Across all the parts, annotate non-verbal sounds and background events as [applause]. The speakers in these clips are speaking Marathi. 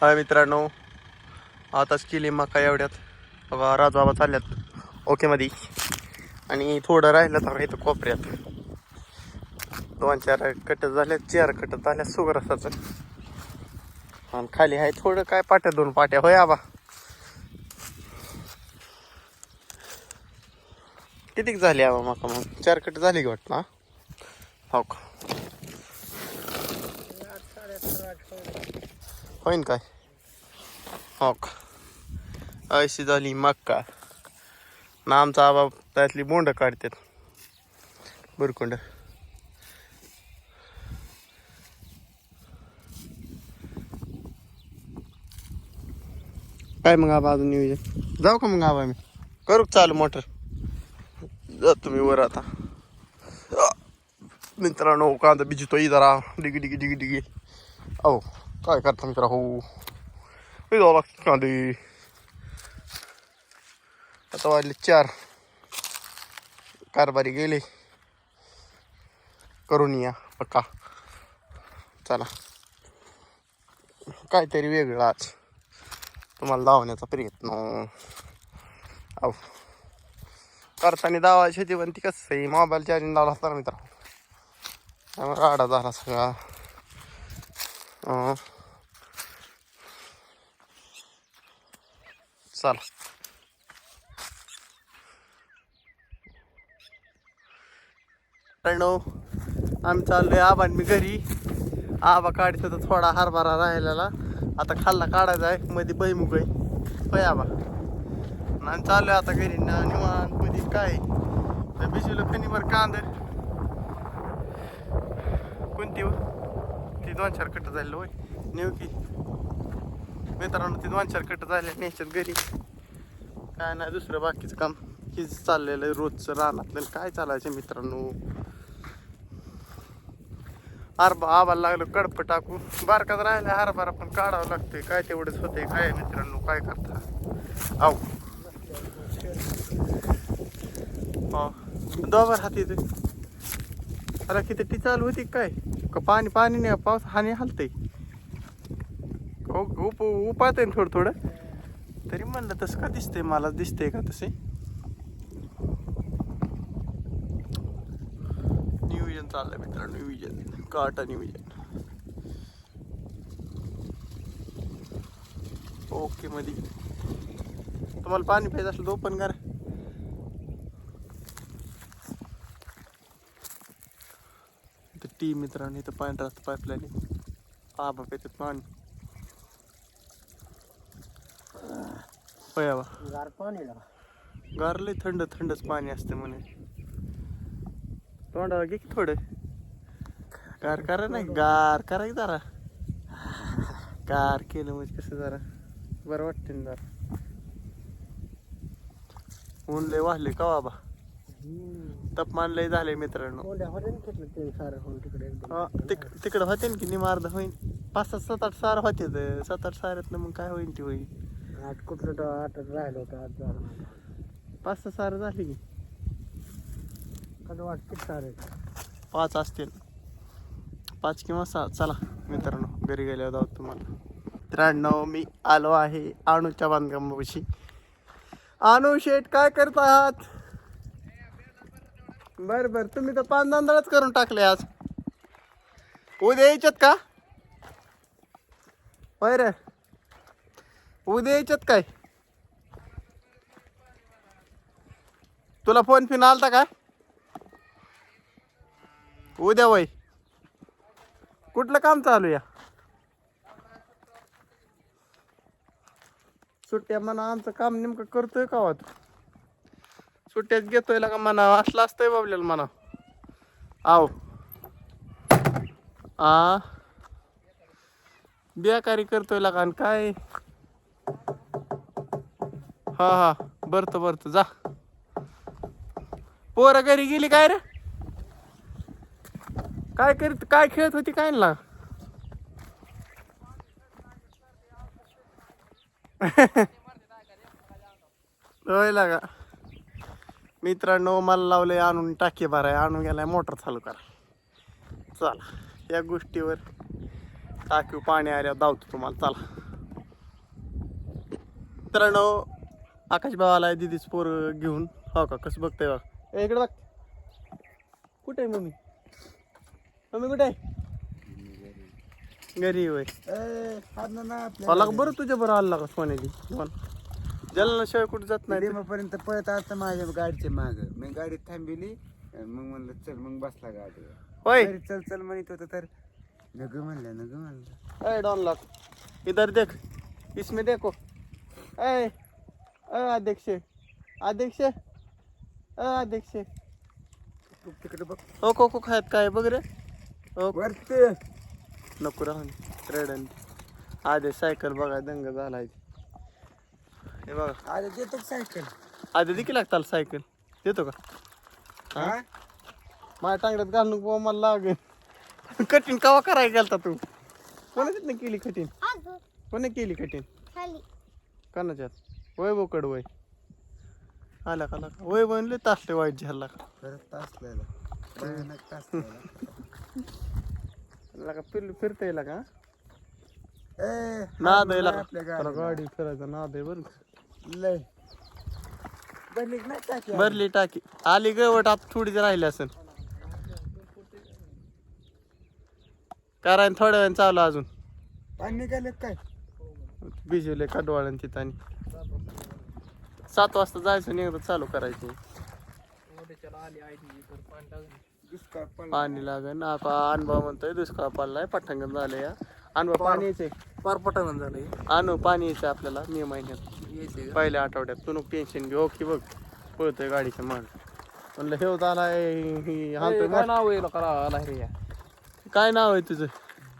हाय मित्रांनो आताच केली मका एवढ्यात. बघा राजबाबा चालल्यात ओके मध्ये आणि थोडं राहिलं तर इथं कोपऱ्यात. दोन चार कट झाल्या चार कट झाल्या सुगरसाचं. आणि खाली आहे थोडं काय पाट्या दोन पाट्या. होय आबा. कितीक झाली आबा मका मग? चार कट झाली की वाटतं हा? हो का? होईन काय? हो का अशी झाली मक्का. ना आमचा आबा त्यातली बोंड काढतात. बुरकुंड. काय मग आबा अजून नियोजन? जाऊ का मग आबा मी? करू चालू मोटर? जा तुम्ही वर आता. मित्रांनो कांदा बिजितोय जरा. डिगी डिगी डिगी डिगी. अहो. काय करता मित्रा हो? हे जावं लागतं कांदे. आता वाजले चार. कारभारी गेले. करून या पक्का. चला. काहीतरी वेगळं आज. तुम्हाला धावण्याचा प्रयत्न. अहो करताना दावा शेती पण ती कसं आहे? मोबाईल चार्जिंग लावला असता ना मित्र. त्यामुळे राडा झाला सगळा. चाल. मित्रांनो आम्ही चाललोय आबा मी घरी. आबा काढतो तर थोडा हरभरा राहिलेला. आता खाल्ला काढायचा आहे. मध्ये बैमुग आहे. पै आबा? आणि चाललोय आता घरी. ना निवानमध्ये काय तर बिजूला खनिभर कांद. कोणती हो? ती दोन चार कट झाली होय. नेऊ की. मित्रांनो ती दोन चार कट झाले न्यायच्यात घरी. काय नाही दुसरं बाकीचं काम. हेच चाललेलं आहे रोजचं रानातलं. काय चालायचं मित्रांनो? हरभा आबाला लागलं कडप टाकू. बारकाच राहिला हरभरा पण काढावं लागतंय. काय तेवढंच होतंय काय मित्रांनो काय करता? आव हो. दोबर हाती अरे किती ती चालू होती काय? का पाणी पाणी नाही पाऊस हानी हलतंय. हो उप उपात आहे थोडं थोडं. तरी म्हणलं तसं का दिसतंय मला दिसतंय का तसे? नियोजन चाललंय मित्रांनो नियोजन. काटा नियोजन. ओके मध्ये तुम्हाला पाणी पाहिजे असलं तो ओपन करा. टी मित्रांनो इथं पाणी राहतं पाईपलाईन आबा पेतात पाणी. आबा गार पाणी गार लय थंड थंडच पाणी असते म्हणे. तोंडाला घे की थोडं. गार करा नाही गार करा की जरा. गार केलं म्हणजे कसं जरा बरं वाटते ना जरा. ऊन लय वाहले का बाबा? तापमान लय झाले मित्रांनो. तिकडे हा, होते ना की निमार्द होईन. पाच सात सात आठ सार होते सात आठ साऱ्यातनं मग काय होईन ती होईल? आठ कुठलं आठच राहिलं होतं आज झालं पाच सहा सारं झाली की. कसं वाटतं सारे पाच असतील. पाच किंवा सहा. चला मित्रांनो घरी गेल्यावर जाऊ तुम्हाला. मित्रांनो मी आलो आहे आणूच्या बांधकामापाशी. आणू शेठ काय करत आहात बर बर. तुम्ही तर पाच दांदळच करून टाकले आज. उद्या यायच्यात का? होय रे. उद्या यायच्यात काय? तुला फोन फिन आलता काय उद्या वय. कुठलं काम चालू या? सुट्ट्या म्हणा आमचं काम नेमकं करतोय का हो तू सुट्ट्यात घेतोय का म्हणा असलं असतंय बाबल्याला म्हणा. आव. आ? बेकारी करतोय का आणि काय? हा हा. बरतं बरत जा. पोरं घरी गेली काय रे? काय करीत काय खेळत होती काय ना? होय लागा मित्रांनो मला लावले आणून टाकी भराय. आणून गेलाय मोटर चालू करा. चला या गोष्टीवर टाकीव पाणी आल्यावर धावतो तुम्हाला. चला. मित्रांनो आकाश भावाला दिदीच पोर घेऊन. हो का? कसं बघतोय बघ. इकडे बघ. कुठे आहे मम्मी? मम्मी कुठे आहे? घरी होय. आला का बरं तुझ्या बरं आला का सोन्याची? दोन. जलना शिवाय कुठे जात नाही. पर्यंत पळत आता माझ्या गाडीच्या माग. मी गाडीत थांबविली मग म्हणलं चल मग बसला गाडी होय. चल चल म्हणत होतं तर नग म्हणलं नग म्हणलं. ए डॉन लॉक. इधर देख. इसमें देखो. ए ए अध्यक्ष. अध्यक्ष. अध्यक्ष. तिकडे बघ ओ को को खायत काय बघ रे. ओ वरते. नको राहून रेडन आधी सायकल बघा दंग झालाय. हे बघा. अरे देतो सायकल? आधी देखील लागताल सायकल? देतो का? हा? हा? माझ्या टांगड्यात घालून बुवा मला लागेल. कठीण कवा करायला गेलता तू? कोणा तिथनं केली कठीण? कोणी केली कठीण? कोणाच्यात? वय बोकड वय. आला का आला का? वय बनले तासले वाईट झाला का? परत तासलेला. भयानक तासलेला. आला का? फिर फिरता येईल का? ए नाद आहे का? त्याला. गाडी फिरायचा नाद आहे बरं का. लय. बनली की नाही टाकी भरली टाकी. आली गवट आता थोडीच राहिली असेल. कारण थोड्या वेळाने चालू अजून. पाणी निघाले काय? भिजवले कडवाळ्यान तिथं आणि? सात वाजता जायचं एकदा चालू करायची. पाणी लागेल आता अनुभव म्हणतोय दुष्काळ पडलाय पठांगण झालं या. अनुभव पाणी यायचंय. फार पटांगण झालंय. अनु पाणी यायचं आपल्याला मे महिन्यात. पहिल्या आठवड्यात. तू नको टेन्शन घेऊ. की बघ पळतोय गाडीच्या माग म्हणलं हे आलाय ही हाणतोय काय नाव आहे आला रे या. काय नाव आहे तुझं?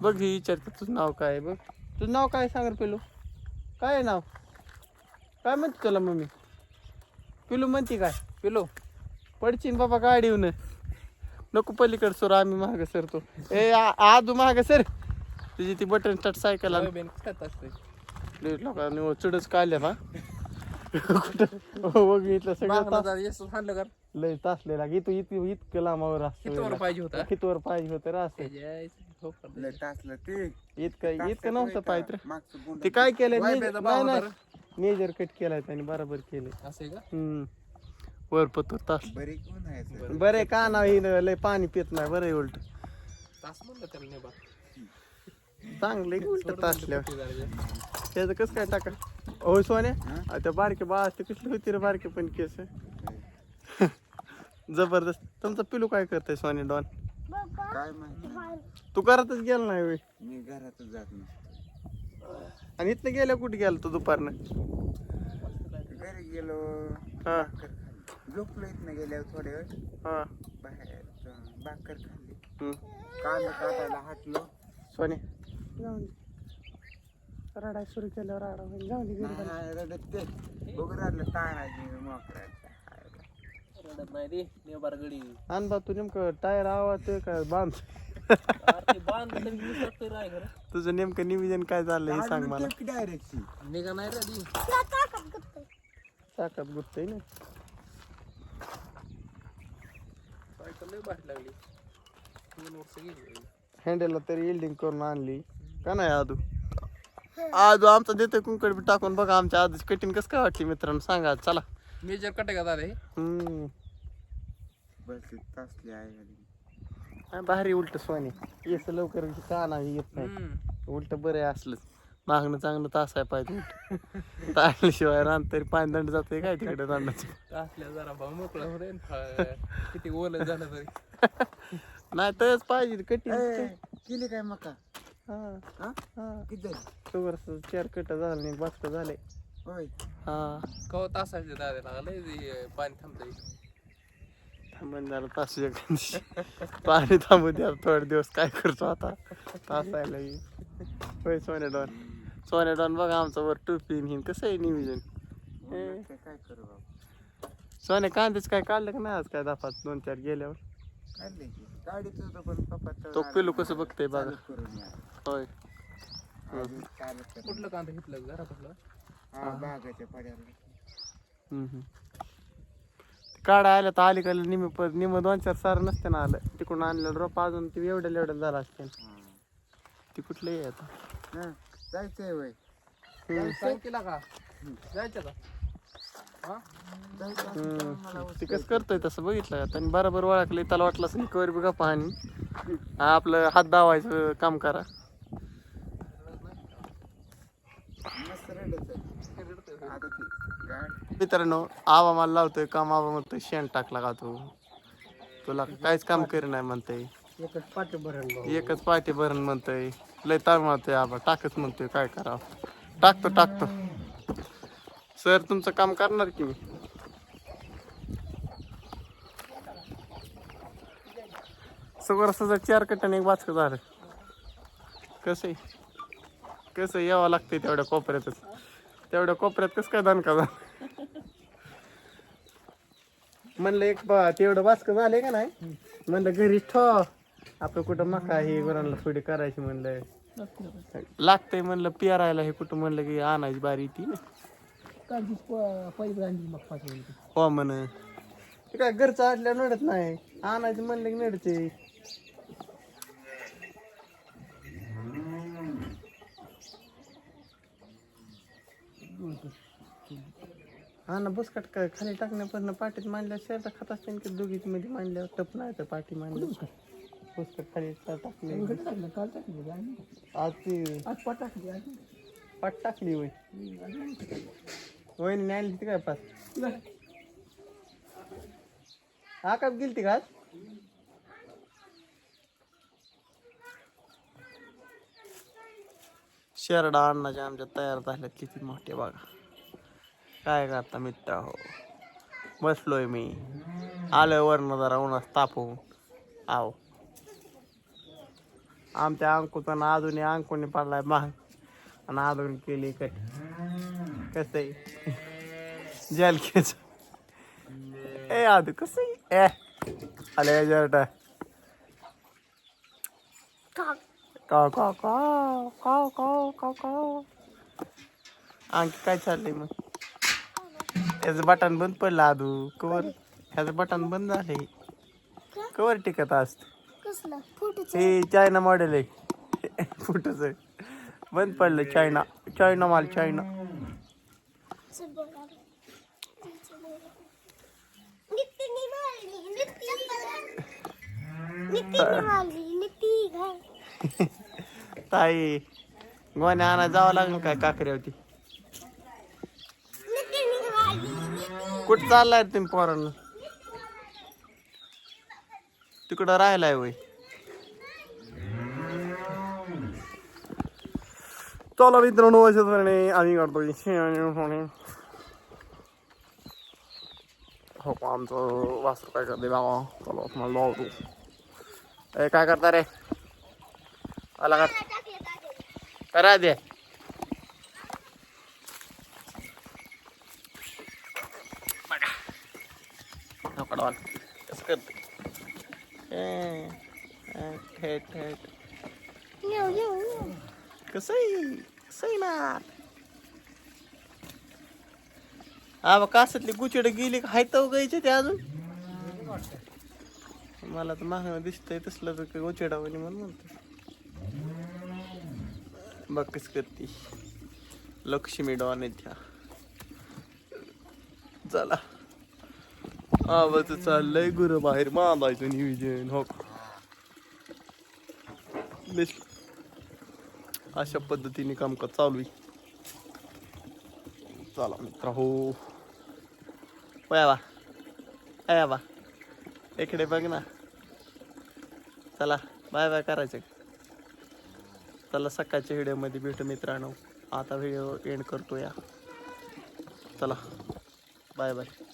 बघ ही विचारते तुझं नाव काय आहे बघ. तुझं नाव काय सांग पिलू काय आहे नाव? काय म्हणते तुला मम्मी? पिलू म्हणते काय? पिलू पडचीन बाबा गाडीहून. नको पलीकड सर आम्ही माग सरतो. ए आ- आजू माग सर. तुझी ती बटन स्टार्ट सायकल लोकांनी चुडच काढल्या ना हो, बघितलं सगळं लय तासलेला. की तू इतकं इतकं लांबावर असतो पाहिजे होता? कितवर पाहिजे होतं रे असं. लय टासलं ते. इतकं इतकं नव्हतं पाहिजे गुंड ते काय होता नाही मेजर कट केलाय त्याने बरोबर केले असं का? हम्म. वर पत्तर तास. बरी कोण आहे सर? बरे का ना ही लय पाणी पित नाही बरं उलट. तास म्हणलं त्याला नेबा चांगले उलट तासल्यावर त्याचं कसं काय टाका? हो सोन्या आ, त्या बारके बा ते कसली होती रे बारके पण केस? जबरदस्त. तुमचं पिलू काय करतंय सोन्या डॉन? काय माहिती तू करतच गेला नाही होय. मी घरातच जात नाही. आणि इथनं गेल्या कुठे गेला तू दुपारनं? घरी गेलो. हा. झोपलो इथनं गेल्यावर थोड्या वेळ. हा. बाहेर जाऊन भाकर खाल्ली. हम्म. कांदा काटायला हाटलो सोने. जाऊन दे. रडाय सुरू केल्यावर राडा होईल. जाऊन दे घरी जा. नाही रडत ते. बघ रडलं ताणायची मोकरायचं रडत नाही रे नेबार गडी आण बा तू नेमकं टायर आवाज काय बांध बांध. तुझं नेमकं नियोजन काय झालं हे सांग मला. डायरेक्ट निघा नाही रे आधी ताकद गुप्तय ना सायकल लय भारी लागली तीन वर्ष गेली हँडलला तरी इल्डिंग करून आणली. का नाही आदू? आदू आमचा देतोय कुंकड बी टाकून बघा आमच्या आधीच कठीण कसं काय वाटली मित्रांनो सांगा आज, चला. मेजर कटे का दादा हे? हम्म. बस तासली आहे. हा, भारी उलट सोने. येस लवकर का नाही येत नाही. उलट बरं आहे असलंच. मागणं चांगलं तास आहे पाहिजे उलट [laughs] ताळल्याशिवाय रान तरी पाणी दंड जातोय काय तिकडे रानाचं? असल्या जरा भाऊ मोकळा किती ओलं झालं तरी. नाही तरच पाहिजे कठीण. केली काय मका? हा हा? हा. किती झाली? शुगर चार कट झालं नाही बाचक झाले होय. हो, हा तासाचे दादा लागले पाणी थांबतंय. झालं तास एक पाणी थांबू द्या थोडे दिवस काय करतो आता? तासायला येईल. होय सोन्या डॉन. सोन्या डॉन बघा आमचं वर टोपीन हिन कसं आहे नियोजन? म्हणलं ते काय करू बाबा. सोन्या कांदेच काय काढलं का नाही आज काय दाफात? दोन चार गेल्यावर? तो पिलू कसं बघतंय बघा. होय. कुठलं कांदा घेतलं हा बागाच्या पड्याला. हम्म, हम्म. काढा आल्या तर आली का निम निम दोन चार सार नसते ना आलं. तिकडून आणलेलं रोप अजून ते एवढ्या एवढ्या झाला असते. ती कुठलं आहे आता? हा, जायचंय वय. केला का? जायचं का? हा? हम्म. ते कसं करतोय तसं बघितलं का? त्यांनी बरोबर ओळखले. त्याला वाटलं असं कवर बी गप्पा आणि आपलं हात दावायचं काम करा. मस्त रडत आहे. आता ती मित्रांनो आवा मला लावतोय काम आवा म्हणतोय शेण टाकला का तू? तुला काहीच काम करी नाही म्हणतोय. एकच पाठ भरण एकच पाठी भरण म्हणतोय. लय तार म्हणतोय आबा टाकच म्हणतोय काय करावं? टाकतो टाकतो. सर तुमचं काम करणार की मी? सगळं सगळं चार कट्ट्याने एक वाचक झालं. कसं कसं यावं लागतंय तेवढ्या कोपऱ्यातच. तेवढ्या कोपऱ्यात कसं काय दणका जा म्हणलं एक तेवढं वाचक झाले का नाही? म्हणलं घरी ठेव. आपलं कुठं मका हे गुरांना थोडी करायची म्हणलं. लागतंय म्हणलं पेरायला हे कुठं म्हणलं की आणायची बारी ती. ना हो म्हण ते काय घरचं आटल्या नडत नाही. आणायचं म्हणलं की नडते हा ना बुसकट काय खाली टाकण्यापासून पाठीत मांडल्या शेरता खात असते की दोघीच मध्ये मांडल्यावर टप नाही तर पाठी मांडली बुसकट खाली टाकले. आज ती पाट टाकली होय. वहिनी आणली ती काय पाच हा का गेलती का आज? शेरडा अण्णाच्या आमच्या तयार झाल्यात किती मोठे बघा. काय करता मित्र? हो. बसलोय मी. आलोय वर्ण जरा उन्हात तापवून. आव आमच्या अंकुचा ना अजूनही अंकुने पडलाय महाग आणि अजून केली कट. कसं जलकेच ए आदू कसं ए आले जरटा. काव काव काव काव काव काव काव. आणखी काय चाललंय मग? याचं बटन बंद पडलं आदू. कवर ह्याचं बटन बंद झालंय. कवर टिकत असत. कसलं? फुटच? हे चायना मॉडेल आहे. फुटच. बंद पडलं चायना चायना माल चायना [laughs] ताई गोण्या आणा जावं लागेल काय काकऱ्यावरती? नितीने कुठं चाललाय तुम्ही पोरांना? तिकडं राहिलाय वय. चला मित्रांनो अशाच प्रमाणे आम्ही करतो शेणी हो आमचं वास्तू काय करते बाबा? चला तुम्हाला लावतो. ए काय करता रे? आला का? करा दे कडवाल कसं करते थेट थेट येऊ येऊ येऊ कसं आहे कसं ना हा बा कासातली गुचड गेली का? हाय तर गायचे ते अजून? मला तर मागणं दिसतंय तसलं तर गुचडावणी म्हणून म्हणतो बघ कस करते. लक्ष्मी डॉन त्या. चला. आवाज चाललंय गुरु बाहेर बांधायचं नियोजन हो अशा पद्धतीने कामकाज चालू आहे चला मित्र हो बा अया बा इकडे बघ ना चला बाय बाय करायचं चला सकाळच्या व्हिडिओमध्ये भेटू मित्रांनो आता व्हिडिओ एंड करतो या चला बाय बाय